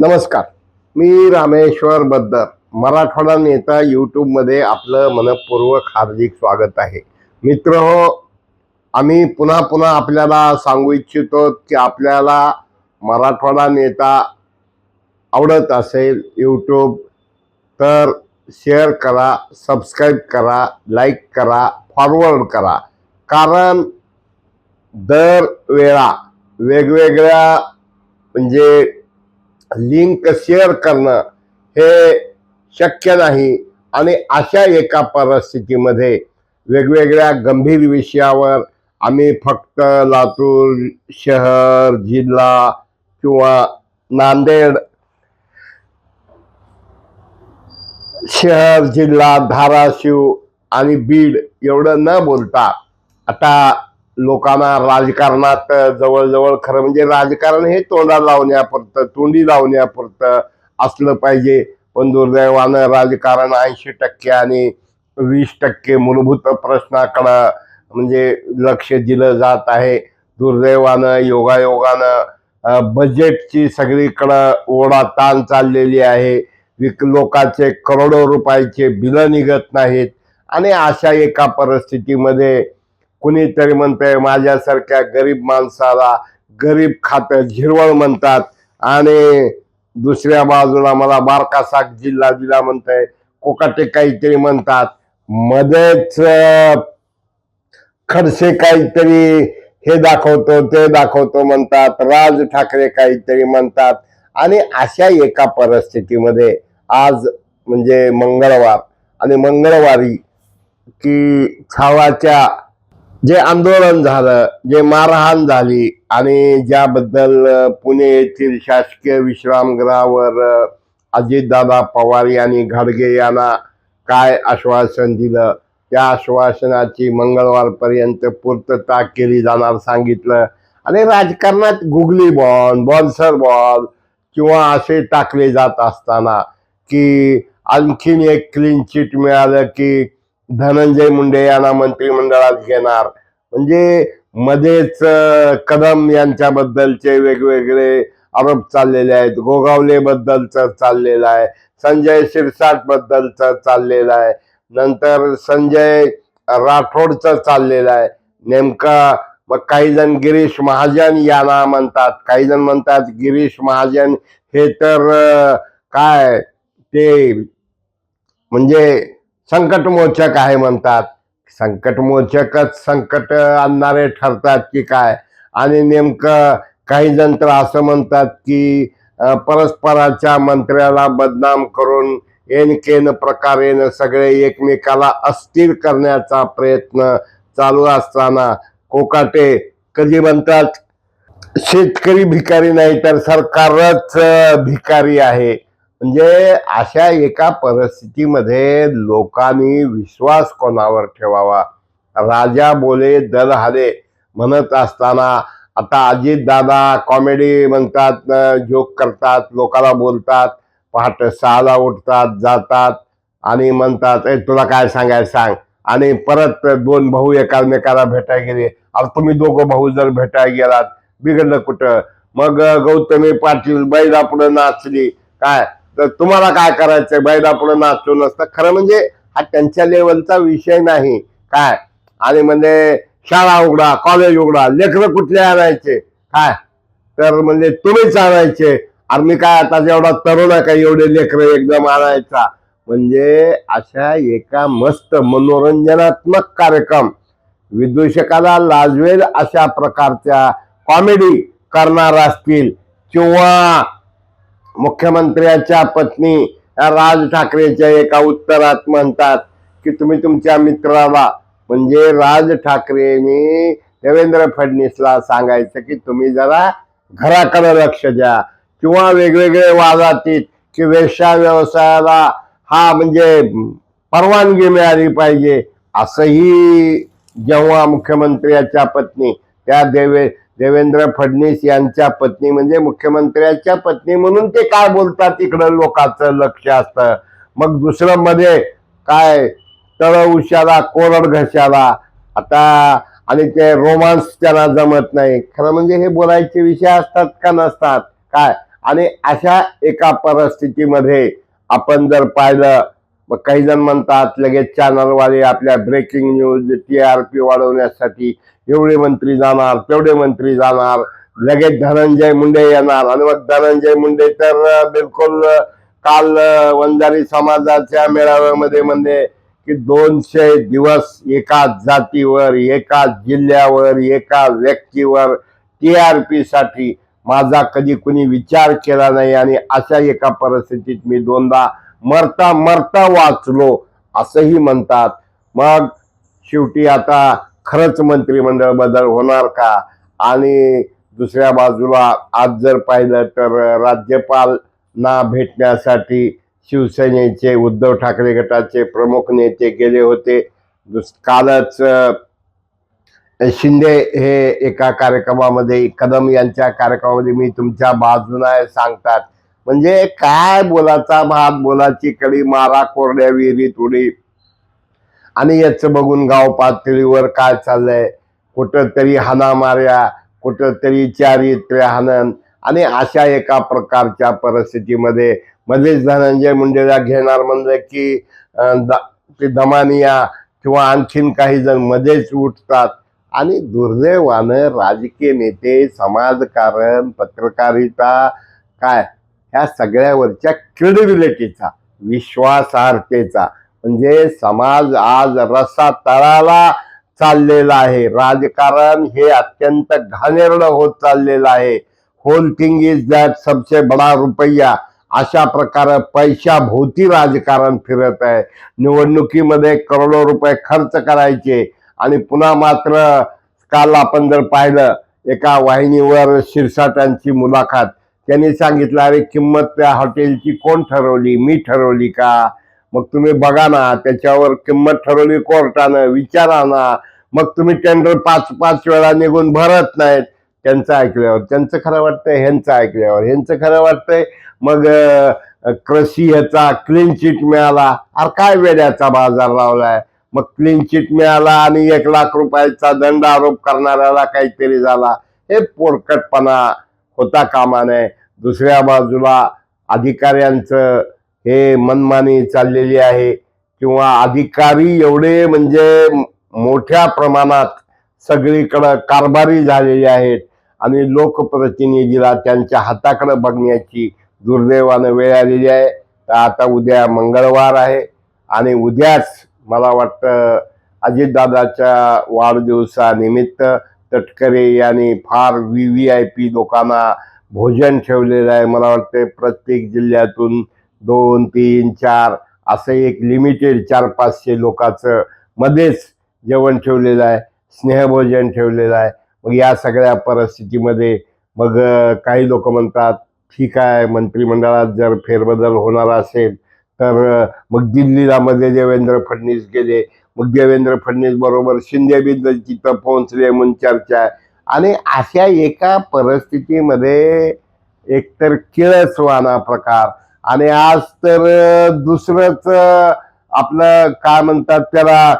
नमस्कार. मी रामेश्वर बद्दर मराठवाडा नेता यूट्यूबमध्ये आपलं मनपूर्वक हार्दिक स्वागत आहे. मित्र हो आम्ही पुन्हा पुन्हा आपल्याला सांगू इच्छितो की आपल्याला मराठवाडा नेता आवडत असेल यूट्यूब तर शेअर करा सबस्क्राईब करा लाईक करा फॉरवर्ड करा. कारण दर वेळा वेगवेगळ्या म्हणजे लिंक शेअर करणं हे शक्य नाही. आणि अशा एका परिस्थितीमध्ये वेगवेगळ्या गंभीर विषयावर आम्ही फक्त लातूर शहर जिल्हा किंवा नांदेड शहर जिल्हा धाराशिव आणि बीड एवढं न बोलता आता लोकांना राजकारणात जवळजवळ खरं म्हणजे राजकारण हे तोंडा लावण्यापुरतं तोंडी लावण्यापुरतं असलं पाहिजे. पण दुर्दैवानं राजकारण ऐंशी टक्के आणि वीस टक्के मूलभूत प्रश्नाकडं म्हणजे लक्ष दिलं जात आहे. दुर्दैवानं योगायोगानं बजेटची सगळीकडं ओढा ताण चाललेली आहे. विक लोकांचे करोडो रुपयाचे बिलं निघत नाहीत. आणि अशा एका परिस्थितीमध्ये कुणीतरी म्हणतंय माझ्यासारख्या गरीब माणसाला गरीब खातं झिरवळ म्हणतात. आणि दुसऱ्या बाजूला मला बारकासाक जिल्हा दिला म्हणतंय कोकाटे काहीतरी म्हणतात. मध्येच खडसे काहीतरी हे दाखवतो ते दाखवतो म्हणतात. राज ठाकरे काहीतरी म्हणतात. आणि अशा एका परिस्थितीमध्ये आज म्हणजे मंगळवार आणि मंगळवारी की छावाच्या जे आंदोलन झालं जे मारहाण झाली आणि ज्याबद्दल पुणे येथील शासकीय विश्रामगृहावर अजितदादा पवार यांनी घाडगे यांना काय आश्वासन दिलं? त्या आश्वासनाची मंगळवारपर्यंत पूर्तता केली जाणार सांगितलं. आणि राजकारणात गुगली बॉल बॉन्सर बॉल किंवा असे टाकले जात असताना की आणखीन एक क्लीन चिट मिळालं की धनंजय मुंडे यांना मंत्रिमंडळात घेणार. म्हणजे मध्येच कदम यांच्याबद्दलचे वेगवेगळे आरोप चाललेले आहेत. गोगावले बद्दलच चाललेलं आहे. संजय शिरसाट बद्दलच चाललेलं आहे. नंतर संजय राठोडचं चाललेलं आहे. नेमका मग काही जण गिरीश महाजन यांना म्हणतात. काही जण म्हणतात गिरीश महाजन हे तर काय ते म्हणजे संकटमोचक आहे म्हणतात. संकटमोचकच संकट आणणारे ठरतात की काय? आणि नेमकं काही जण तर असं म्हणतात की परस्पराच्या मंत्र्याला बदनाम करून एन केन प्रकारेन सगळे एकमेकाला अस्थिर करण्याचा प्रयत्न चालू असताना कोकाटे कधी म्हणतात शेतकरी भिकारी नाही तर सरकारच भिकारी आहे. म्हणजे अशा एका परिस्थितीमध्ये लोकांनी विश्वास कोणावर ठेवावा? राजा बोले दर हाले. म्हणत असताना आता अजितदादा कॉमेडी म्हणतात जोक करतात लोकांना बोलतात पहाटे सहाला उठतात जातात आणि म्हणतात ए तुला काय सांगायला सांग. आणि परत दोन भाऊ एकामेकाला भेटायला गेले. अरे तुम्ही दोघं भाऊ जर भेटायला गेलात बिघडलं कुठं? मग गौतमी पाटील बैला पुढे नाचली. काय? तर तुम्हाला काय करायचंय? बैला पुढे नाचलो नसतं. खरं म्हणजे हा त्यांच्या लेवलचा विषय नाही. काय? आणि म्हणजे शाळा उघडा कॉलेज उघडा लेकरं कुठले आणायचे? काय? तर म्हणजे तुम्हीच आणायचे. आणि मी काय आता जेवढा तरुण आहे का एवढे लेकरं एकदम आणायचा. म्हणजे अशा एका मस्त मनोरंजनात्मक कार्यक्रम विदूषकाला लाजवेल अशा प्रकारच्या कॉमेडी करणार असतील. किंवा मुख्यमंत्र्याच्या पत्नी या राज ठाकरेच्या एका उत्तरात म्हणतात की तुम्ही तुमच्या मित्राला म्हणजे राज ठाकरेंनी देवेंद्र फडणवीसला सांगायचं की तुम्ही जरा घराकडे लक्ष द्या. किंवा वेगवेगळे वादातीत की वेश्या व्यवसायाला हा म्हणजे परवानगी मिळाली पाहिजे. असंही जेव्हा मुख्यमंत्र्याच्या पत्नी त्या देवे देवेंद्र फडणवीस यांच्या पत्नी म्हणजे मुख्यमंत्र्याच्या पत्नी म्हणून ते काय बोलतात इकडं लोकांचं लक्ष असतं. मग दुसरं मध्ये काय? तळ उशाला कोरड घशाला. आता आणि ते रोमांस त्यांना जमत नाही. खरं म्हणजे हे बोलायचे विषय असतात का नसतात? काय? आणि अशा एका परिस्थितीमध्ये आपण जर पाहिलं मग काही जण म्हणतात लगेच चॅनलवाले आपल्या breaking news T R P वाढवण्यासाठी एवढे मंत्री जाणार तेवढे मंत्री जाणार. लगेच धनंजय मुंडे येणार. आणि मग धनंजय मुंडे तर बिलकुल काल वंजारी समाजाच्या मेळाव्यामध्ये म्हणजे की दोनशे दिवस एकाच जातीवर एकाच जिल्ह्यावर एका व्यक्तीवर टी आर पी साठी माझा कधी कुणी विचार केला नाही आणि अशा एका परिस्थितीत मी दोनदा मरता मरता वाचलो असंही म्हणतात. मग शेवटी आता खरंच मंत्रिमंडळ बदल होणार का? आणि दुसऱ्या बाजूला आज जर पाहिलं तर राज्यपालना भेटण्यासाठी शिवसेनेचे उद्धव ठाकरे गटाचे प्रमुख नेते गेले होते. दुस- कालच शिंदे हे एका कार्यक्रमामध्ये कदम यांच्या कार्यक्रमामध्ये मी तुमच्या बाजूला सांगतात. म्हणजे काय बोलाचा भात बोलाची कडी मारा कोरड्या विहिरीत उडी आणि याचं बघून गाव पातळीवर काय चाललंय? कुठं तरी हाना मार्या कुठं तरी चारित्र्य हनन आणि अशा एका प्रकारच्या परिस्थितीमध्ये मध्येच धनंजय मुंडेला घेणार म्हणलं की द- ते दमानिया किंवा आणखीन काही जण मध्येच उठतात. आणि दुर्दैवानं राजकीय नेते समाजकारण पत्रकारिता काय? ह्या सगळ्यावरच्या क्रेडिबिलिटीचा विश्वासार्हतेचा. म्हणजे समाज आज रसा तळाला चाललेला आहे. राजकारण हे अत्यंत घाणेरडं होत चाललेलं आहे. होल थिंग इज दॅट सबसे बडा रुपया अशा प्रकारे पैशाभोवती राजकारण फिरत आहे. निवडणुकीमध्ये करोडो रुपये खर्च करायचे आणि पुन्हा मात्र काल आपण जर पाहिलं एका वाहिनीवर शिरसाटांची मुलाखत त्यांनी सांगितलं अरे किंमत त्या हॉटेलची कोण ठरवली? मी ठरवली का? मग तुम्ही बघा ना त्याच्यावर किंमत ठरवली कोर्टानं विचारा ना. मग तुम्ही टेंडर पाच पाच वेळा निघून भरत नाहीत. त्यांचं ऐकल्यावर त्यांचं खरं वाटतंय ह्यांचं ऐकल्यावर. ह्यांचं खरं वाटतंय मग कृषी ह्याचा क्लीन चिट मिळाला. अरे काय वेड्याचा बाजार लावलाय? मग क्लीन चिट मिळाला आणि एक लाख रुपयाचा दंड आरोप करणाऱ्याला काहीतरी झाला. हे पोरकटपणा. होता कामा नये. दुसऱ्या बाजूला अधिकाऱ्यांचं हे मनमानी चाललेली आहे किंवा अधिकारी एवढे म्हणजे मोठ्या प्रमाणात सगळीकडं कारभारी झालेले आहेत आणि लोकप्रतिनिधीला त्यांच्या हाताकडे बघण्याची दुर्दैवानं वेळ आलेली आहे. तर आता उद्या मंगळवार आहे आणि उद्याच मला वाटतं अजितदादाच्या वाढदिवसानिमित्त तटकरे यांनी फार व्ही व्ही आय पी लोकांना भोजन ठेवलेलं आहे. मला वाटतं प्रत्येक जिल्ह्यातून दोन तीन चार असं एक लिमिटेड चार पाचशे लोकांचं मध्येच जेवण ठेवलेलं आहे. स्नेहभोजन ठेवलेलं आहे. मग या सगळ्या परिस्थितीमध्ये मग काही लोक म्हणतात ठीक आहे मंत्रिमंडळात जर फेरबदल होणार असेल तर मग दिल्लीला मध्ये देवेंद्र फडणवीस गेले. मग देवेंद्र फडणवीस बरोबर शिंदे बी तिथं पोहोचले म्हणून चर्चा. आहे आणि अशा एका परिस्थितीमध्ये एकतर किळसवाना प्रकार आणि आज तर दुसरंच आपलं काय म्हणतात त्याला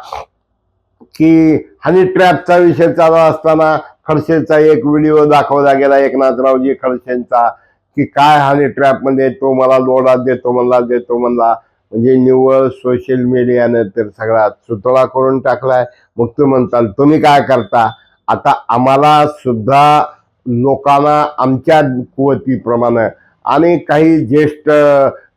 की हनी ट्रॅपचा विषय चालू असताना खडसेचा एक व्हिडिओ दाखवला गेला एकनाथरावजी खडसेंचा. की काय हा ट्रॅपमध्ये? तो मला लोडा देतो म्हणला देतो म्हणला म्हणजे निव्वळ सोशल मीडियानं तर सगळा सुतळा करून टाकलाय. मग तू म्हणताल तुम्ही काय करता? आता आम्हाला सुद्धा लोकांना आमच्या कुवतीप्रमाणे आणि काही ज्येष्ठ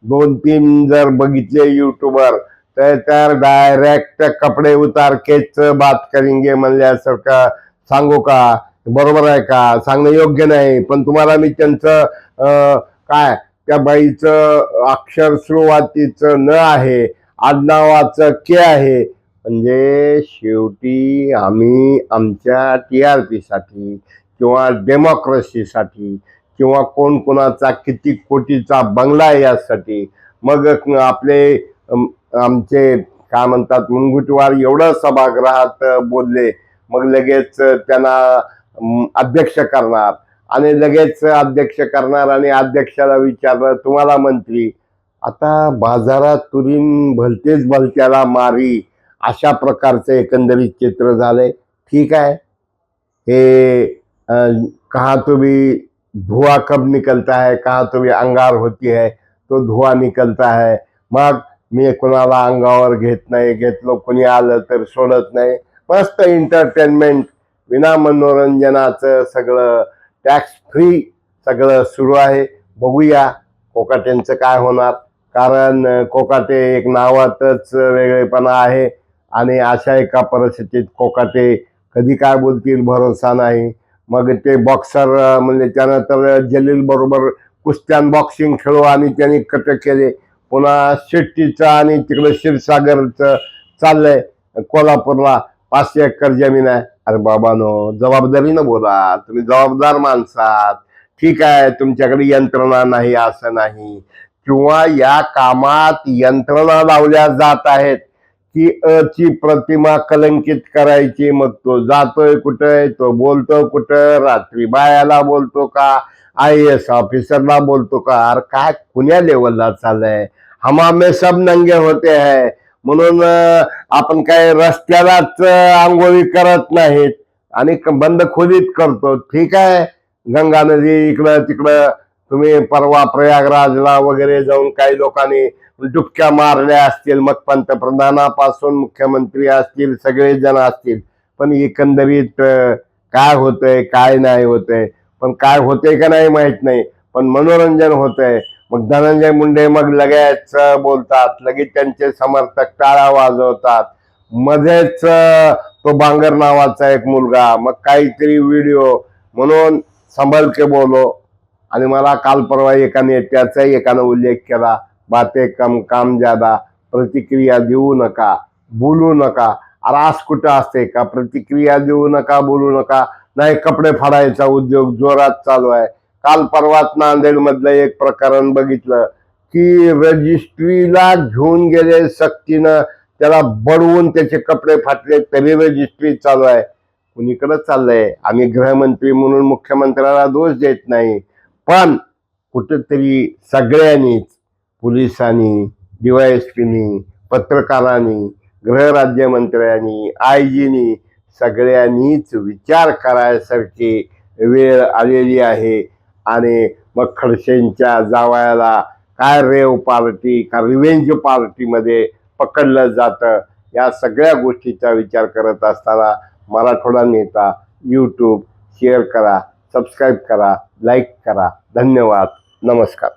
दोन तीन जर बघितले युट्यूबर तर तर डायरेक्ट कपडे उतार केच बात करेंगे म्हणल्यासारखं सांगू का? बरोबर आहे का? सांगणं योग्य नाही पण तुम्हाला मी त्यांचं काय त्या बाईचं अक्षर सुरुवातीचं न आहे आडनावाचं के आहे म्हणजे शेवटी आम्ही आमच्या टी आर पीसाठी किंवा डेमोक्रेसीसाठी किंवा कोण कोणाचा किती कोटीचा बंगला आहे यासाठी मग आपले आमचे काय म्हणतात मुनगुटवार एवढं सभागृहात बोलले मग लगेच त्यांना अध्यक्ष करणार. आणि लगेच अध्यक्ष करणार आणि अध्यक्षाला विचारणार तुम्हाला मंत्री आता बाजारात तुरीन भलतेच भलत्याला मारी अशा प्रकारचं एकंदरीत चित्र झालंय. ठीक आहे. हे कहा तो भी धुआं कब निकलता है कहाँ तो भी अंगार होती है तो धुवा निकलता है. मग मी कोणाला अंगावर घेत नाही घेतलो कोणी आलं तर सोडत नाही. मस्त एंटरटेनमेंट विना मनोरंजनाचं सगळं टॅक्स फ्री सगळं सुरू आहे. बघूया कोकाट्यांचं काय होणार. कारण कोकाटे एक नावातच वेगळेपणा आहे. आणि अशा एका परिस्थितीत कोकाटे कधी काय बोलतील भरोसा नाही. मग ते बॉक्सर म्हणजे त्यानं तर जलील बरोबर कुस्त्यान बॉक्सिंग खेळू आणि त्यांनी कटक केले. पुन्हा शेट्टीचं आणि तिकडं क्षीरसागरचं चाललंय कोल्हापूरला पाचशे एकर जमीन आहे. अरे बाबानो जबाबदारीनं बोला. तुम्ही जबाबदार माणसात. ठीक आहे तुमच्याकडे यंत्रणा नाही असं नाही. किंवा या कामात यंत्रणा लावल्या जात आहेत की अची प्रतिमा कलंकित करायची मग तो जातोय कुठे तो बोलतो कुठं रात्री बायाला बोलतो का आय एस ऑफिसरला बोलतो का? अरे काय कुण्या लेवलला चाललंय? हमामे सब नंगे होते है. म्हणून आपण काय रस्त्यालाच आंघोळी करत नाहीत आणि बंद खोलीत करतो. ठीक आहे. गंगा नदी इकडं तिकडं. तुम्ही परवा प्रयागराजला वगैरे जाऊन काही लोकांनी डुबक्या मारल्या असतील मग पंतप्रधानापासून मुख्यमंत्री असतील सगळे जण असतील. पण एकंदरीत काय होतंय काय नाही होतंय. पण काय होतंय का नाही माहीत नाही. पण मनोरंजन होतंय. मग धनंजय मुंडे मग लगेच बोलतात लगेच त्यांचे समर्थक टाळा वाजवतात. मध्येच तो बांगर नावाचा एक मुलगा मग काहीतरी व्हिडिओ म्हणून संभल के बोलो आणि मला काल परवा एका नेत्याचाही एकानं उल्लेख केला बाते कम काम ज्यादा प्रतिक्रिया देऊ नका बोलू नका. रास कुठं असते का? प्रतिक्रिया देऊ नका बोलू नका. नाही कपडे फाडायचा उद्योग जोरात चालू आहे. काल परवाच नांदेड मधलं एक प्रकरण बघितलं की रजिस्ट्रीला घेऊन गेले सक्तीनं त्याला बडवून त्याचे कपडे फाटले तरी रजिस्ट्री चालू आहे. कुणीकडे चाललंय? आम्ही गृहमंत्री म्हणून मुख्यमंत्र्याला दोष देत नाही. पण कुठेतरी सगळ्यांनीच पोलिसांनी डीवायएसपीनी पत्रकारांनी गृहराज्यमंत्र्यांनी आय जीनी सगळ्यांनीच विचार करायसारखी वेळ आलेली आहे. आणि मग खडसेंच्या जावयाला काय रेव पार्टी का रिव्हेंज पार्टीमध्ये पकडलं जातं या सगळ्या गोष्टीचा विचार करत असताना मराठवाडा नेता यूट्यूब शेअर करा सबस्क्राईब करा लाईक करा. धन्यवाद. नमस्कार.